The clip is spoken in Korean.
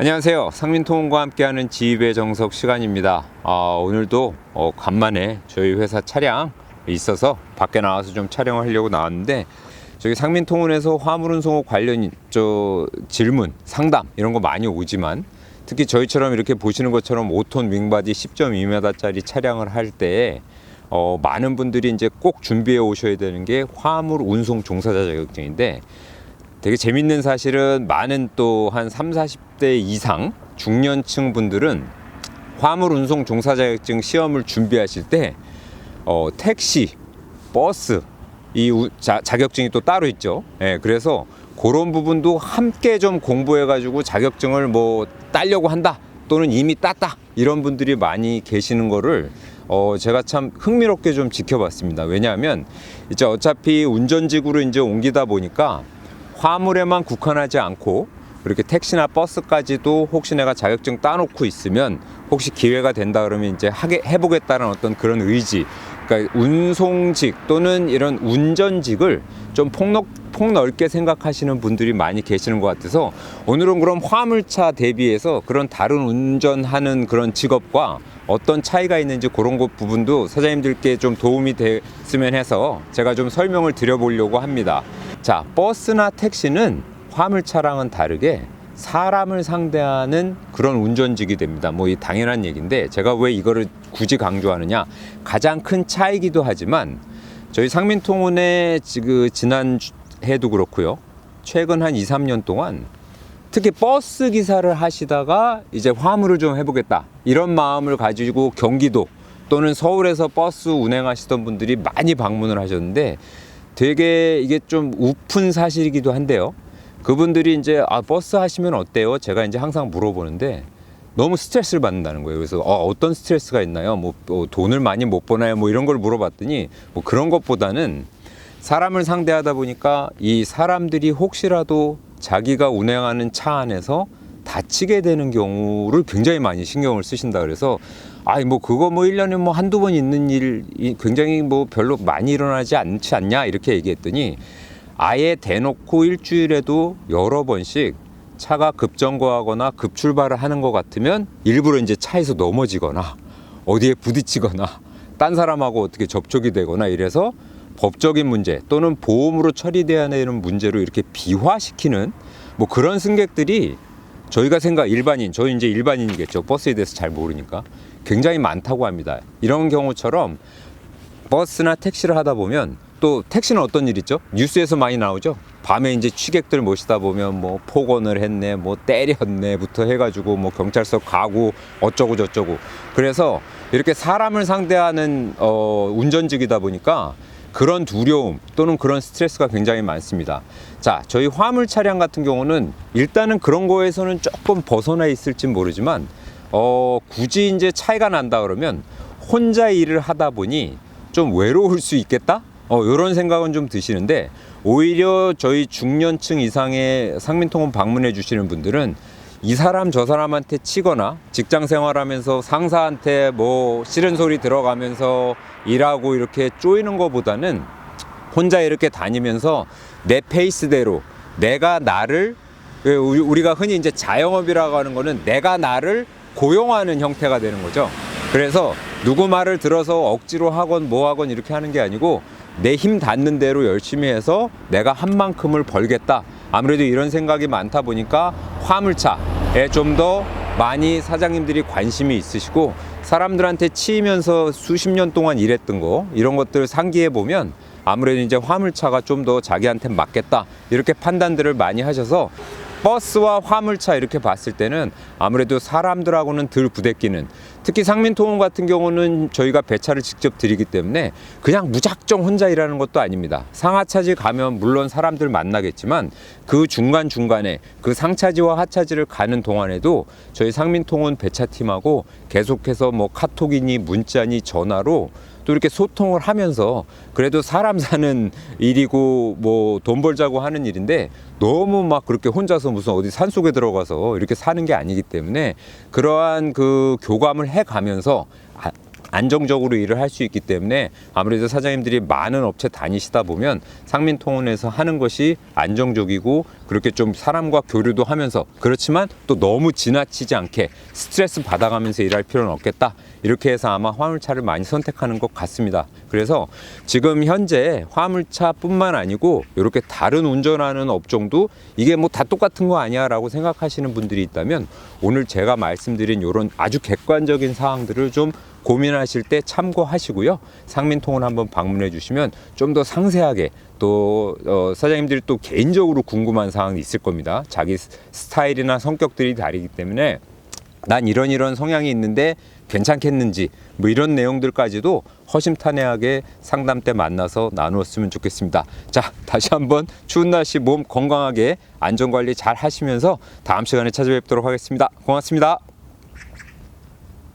안녕하세요. 상민통운과 함께하는 지휘배 정석 시간입니다. 아, 오늘도 어, 간만에 저희 회사 차량 있어서 밖에 나와서 좀 촬영하려고 나왔는데 저기 상민통운에서 화물운송업 관련 저 질문, 상담 이런 거 많이 오지만 특히 저희처럼 이렇게 보시는 것처럼 5톤 윙바디 10.2m짜리 차량을 할 때에 어, 많은 분들이 이제 꼭 준비해 오셔야 되는 게 화물 운송 종사자 자격증인데 되게 재밌는 사실은 많은 또 한 3, 40대 이상 중년층 분들은 화물 운송 종사 자격증 시험을 준비하실 때 어, 택시, 버스 이 우- 자, 자격증이 또 따로 있죠. 예, 그래서 그런 부분도 함께 좀 공부해 가지고 자격증을 뭐 따려고 한다 또는 이미 땄다 이런 분들이 많이 계시는 거를 어, 제가 참 흥미롭게 좀 지켜봤습니다. 왜냐하면 이제 어차피 운전직으로 이제 옮기다 보니까 화물에만 국한하지 않고 이렇게 택시나 버스까지도 혹시 내가 자격증 따놓고 있으면 혹시 기회가 된다 그러면 이제 하게 해보겠다는 어떤 그런 의지 그러니까 운송직 또는 이런 운전직을 좀 폭넓, 폭넓게 생각하시는 분들이 많이 계시는 것 같아서 오늘은 그럼 화물차 대비해서 그런 다른 운전하는 그런 직업과 어떤 차이가 있는지 그런 것 부분도 사장님들께 좀 도움이 됐으면 해서 제가 좀 설명을 드려보려고 합니다. 자, 버스나 택시는 화물차랑은 다르게 사람을 상대하는 그런 운전직이 됩니다. 뭐 이 당연한 얘기인데 제가 왜 이거를 굳이 강조하느냐? 가장 큰 차이기도 하지만 저희 상민통운의 지금 지난 주- 해도 그렇고요. 최근 한 2, 3년 동안 특히 버스 기사를 하시다가 이제 화물을 좀 해보겠다 이런 마음을 가지고 경기도 또는 서울에서 버스 운행하시던 분들이 많이 방문을 하셨는데 되게 이게 좀 우픈 사실이기도 한데요. 그분들이 이제 아 버스 하시면 어때요? 제가 이제 항상 물어보는데 너무 스트레스를 받는다는 거예요. 그래서 어, 어떤 스트레스가 있나요? 뭐, 뭐 돈을 많이 못 버나요? 뭐 이런 걸 물어봤더니 뭐 그런 것보다는 사람을 상대하다 보니까 이 사람들이 혹시라도 자기가 운행하는 차 안에서 다치게 되는 경우를 굉장히 많이 신경을 쓰신다 그래서 아이 뭐 그거 뭐 1년에 뭐 한두 번 있는 일이 굉장히 뭐 별로 많이 일어나지 않지 않냐? 이렇게 얘기했더니 아예 대놓고 일주일에도 여러 번씩 차가 급정거하거나 급출발을 하는 것 같으면 일부러 이제 차에서 넘어지거나 어디에 부딪히거나 딴 사람하고 어떻게 접촉이 되거나 이래서 법적인 문제 또는 보험으로 처리돼야 되는 문제로 이렇게 비화시키는 뭐 그런 승객들이 저희가 생각 일반인 저희 이제 일반인이겠죠 버스에 대해서 잘 모르니까 굉장히 많다고 합니다 이런 경우처럼 버스나 택시를 하다 보면 또 택시는 어떤 일 있죠? 뉴스에서 많이 나오죠. 밤에 이제 취객들 모시다 보면 뭐 폭언을 했네, 뭐 때렸네부터 해가지고 뭐 경찰서 가고 어쩌고 저쩌고. 그래서 이렇게 사람을 상대하는 어, 운전직이다 보니까 그런 두려움 또는 그런 스트레스가 굉장히 많습니다. 자, 저희 화물 차량 같은 경우는 일단은 그런 거에서는 조금 벗어나 있을지 모르지만 어, 굳이 이제 차이가 난다 그러면 혼자 일을 하다 보니 좀 외로울 수 있겠다? 어, 이런 생각은 좀 드시는데 오히려 저희 중년층 이상의 상민통운 방문해 주시는 분들은 이 사람 저 사람한테 치거나 직장 생활하면서 상사한테 뭐 싫은 소리 들어가면서 일하고 이렇게 쪼이는 것보다는 혼자 이렇게 다니면서 내 페이스대로 내가 나를 왜 우리- 우리가 흔히 이제 자영업이라고 하는 거는 내가 나를 고용하는 형태가 되는 거죠. 그래서 누구 말을 들어서 억지로 하건 뭐 하건 이렇게 하는 게 아니고 내 힘 닿는 대로 열심히 해서 내가 한 만큼을 벌겠다. 아무래도 이런 생각이 많다 보니까 화물차에 좀 더 많이 사장님들이 관심이 있으시고 사람들한테 치이면서 수십 년 동안 일했던 거 이런 것들 상기해 보면 아무래도 이제 화물차가 좀 더 자기한테 맞겠다 이렇게 판단들을 많이 하셔서 버스와 화물차 이렇게 봤을 때는 아무래도 사람들하고는 덜 부대끼는 특히 상민통운 같은 경우는 저희가 배차를 직접 드리기 때문에 그냥 무작정 혼자 일하는 것도 아닙니다. 상하차지 가면 물론 사람들 만나겠지만 그 중간중간에 그 상차지와 하차지를 가는 동안에도 저희 상민통운 배차팀하고 계속해서 뭐 카톡이니 문자니 전화로 또 이렇게 소통을 하면서 그래도 사람 사는 일이고 뭐 돈 벌자고 하는 일인데 너무 막 그렇게 혼자서 무슨 어디 산 속에 들어가서 이렇게 사는 게 아니기 때문에 그러한 그 교감을 해 가면서 아, 안정적으로 일을 할 수 있기 때문에 아무래도 사장님들이 많은 업체 다니시다 보면 상민통운에서 하는 것이 안정적이고 그렇게 좀 사람과 교류도 하면서 그렇지만 또 너무 지나치지 않게 스트레스 받아가면서 일할 필요는 없겠다. 이렇게 해서 아마 화물차를 많이 선택하는 것 같습니다. 그래서 지금 현재 화물차뿐만 아니고 이렇게 다른 운전하는 업종도 이게 뭐 다 똑같은 거 아니야 라고 생각하시는 분들이 있다면 오늘 제가 말씀드린 이런 아주 객관적인 사항들을 좀 고민하실 때 참고하시고요. 상민통운 한번 방문해 주시면 좀 더 상세하게 또 어, 사장님들이 또 개인적으로 궁금한 사항이 있을 겁니다. 자기 스- 스타일이나 성격들이 다르기 때문에 난 이런 이런 성향이 있는데 괜찮겠는지 뭐 이런 내용들까지도 허심탄회하게 상담 때 만나서 나누었으면 좋겠습니다. 자, 다시 한번 추운 날씨 몸 건강하게 안전 관리 잘 하시면서 다음 시간에 찾아뵙도록 하겠습니다. 고맙습니다.